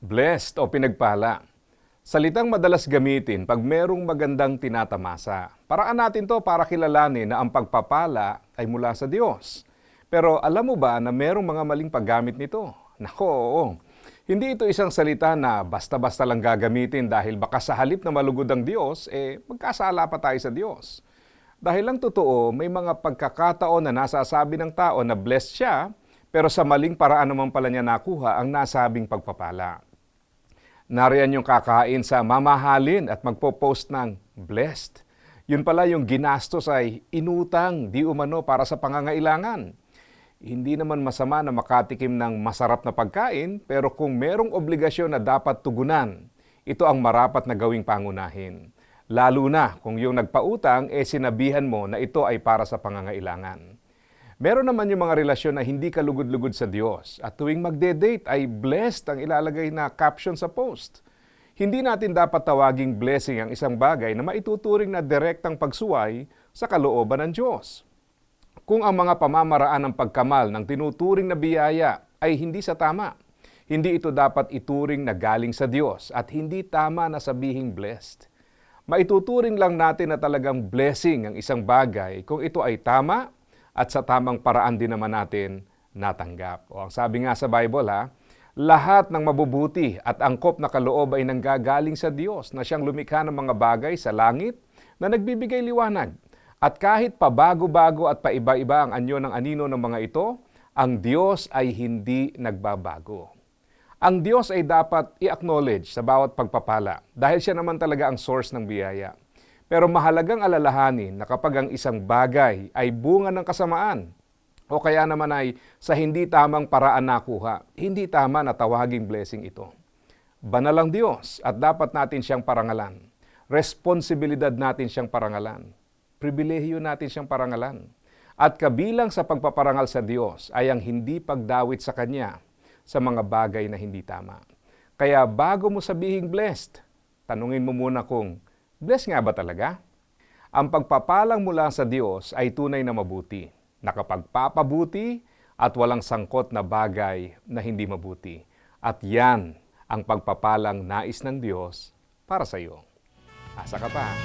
Blessed o pinagpala. Salitang madalas gamitin pag merong magandang tinatamasa. Paraan natin to para kilalanin na ang pagpapala ay mula sa Diyos. Pero alam mo ba na merong mga maling paggamit nito? Nako, oo. Hindi ito isang salita na basta-basta lang gagamitin dahil baka sa halip na malugod ang Diyos, eh magkasala pa tayo sa Diyos. Dahil lang totoo, may mga pagkakataon na nasasabi ng tao na blessed siya, pero sa maling paraan naman pala niya nakuha ang nasabing pagpapala. Nariyan yung kakain sa mamahalin at magpo-post ng blessed. Yun pala yung ginastos ay inutang di umano para sa pangangailangan. Hindi naman masama na makatikim ng masarap na pagkain, pero kung merong obligasyon na dapat tugunan, ito ang marapat na gawing pangunahin. Lalo na kung yung nagpautang, eh sinabihan mo na ito ay para sa pangangailangan. Meron naman yung mga relasyon na hindi kalugod-lugod sa Diyos at tuwing magde-date ay blessed ang ilalagay na caption sa post. Hindi natin dapat tawaging blessing ang isang bagay na maituturing na direktang pagsuway sa kalooban ng Diyos. Kung ang mga pamamaraan ng pagkamal ng tinuturing na biyaya ay hindi sa tama, hindi ito dapat ituring na galing sa Diyos at hindi tama na sabihing blessed. Maituturing lang natin na talagang blessing ang isang bagay kung ito ay tama at sa tamang paraan din naman natin natanggap. O ang sabi nga sa Bible ha, lahat ng mabubuti at angkop na kaloob ay nanggagaling sa Diyos na siyang lumikha ng mga bagay sa langit na nagbibigay liwanag. At kahit pabago-bago at paiba-iba ang anyo ng anino ng mga ito, ang Diyos ay hindi nagbabago. Ang Diyos ay dapat i-acknowledge sa bawat pagpapala dahil siya naman talaga ang source ng biyaya. Pero mahalagang alalahanin na kapag ang isang bagay ay bunga ng kasamaan o kaya naman ay sa hindi tamang paraan nakuha, hindi tama na tawaging blessing ito. Banal ang Diyos at dapat natin siyang parangalan. Responsibilidad natin siyang parangalan. Pribilehiyo natin siyang parangalan. At kabilang sa pagpaparangal sa Diyos ay ang hindi pagdawit sa Kanya sa mga bagay na hindi tama. Kaya bago mo sabihing blessed, tanungin mo muna kung Bless nga ba talaga? Ang pagpapalang mula sa Diyos ay tunay na mabuti, nakapagpapabuti at walang sangkot na bagay na hindi mabuti. At yan ang pagpapalang nais ng Diyos para sa iyo. Asa ka pa?